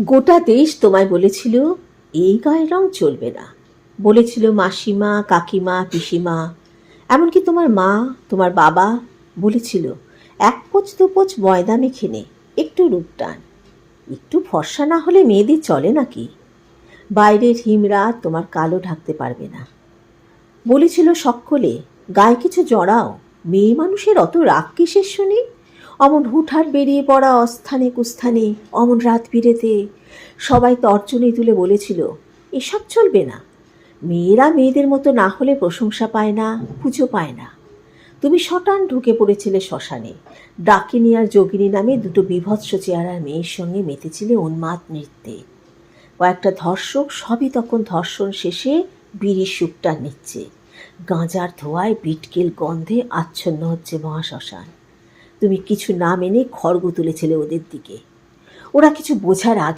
গোটা দেশ তোমায় বলেছিল, এই গায়ের রং চলবে না। বলেছিল মাসিমা, কাকিমা, পিসিমা। এমনকি তোমার মা, তোমার বাবা বলেছিল, এক পোচ, দু পোচ ময়দা মেখে নে, একটু রূপটান একটু ফর্সা না হলে মেয়েদের চলে নাকি? বাইরের হিমরা তোমার কালো ঢাকতে পারবে না। বলেছিল সকলে, গায়ে কিছু জড়াও, মেয়ে মানুষের অত রাগ কিসের শুনি? অমন হুঠার বেরিয়ে পড়া অস্থানে কুস্থানে, অমন রাত বিরেতে। সবাই তর্জনী তুলে বলেছিল, এসব চলবে না। মেয়েরা মেয়েদের মতো না হলে প্রশংসা পায় না, পুজো পায় না। তুমি শটান ঢুকে পড়েছিলে শ্মশানে। ডাকিনী আর যোগিনী নামে দুটো বিভৎস চেহারার মেয়ের সঙ্গে মেতেছিলে উন্মাদ নৃত্যে। কয়েকটা ধর্ষক সবই তখন ধর্ষণ শেষে বিড়ির সুপটা নিচ্ছে। গাঁজার ধোয়ায় বিটকেল গন্ধে আচ্ছন্ন হচ্ছে মহাশ্মশান। তুমি কিছু না মেনে খড়গ তুলেছিলে ওদের দিকে। ওরা কিছু বোঝার আগে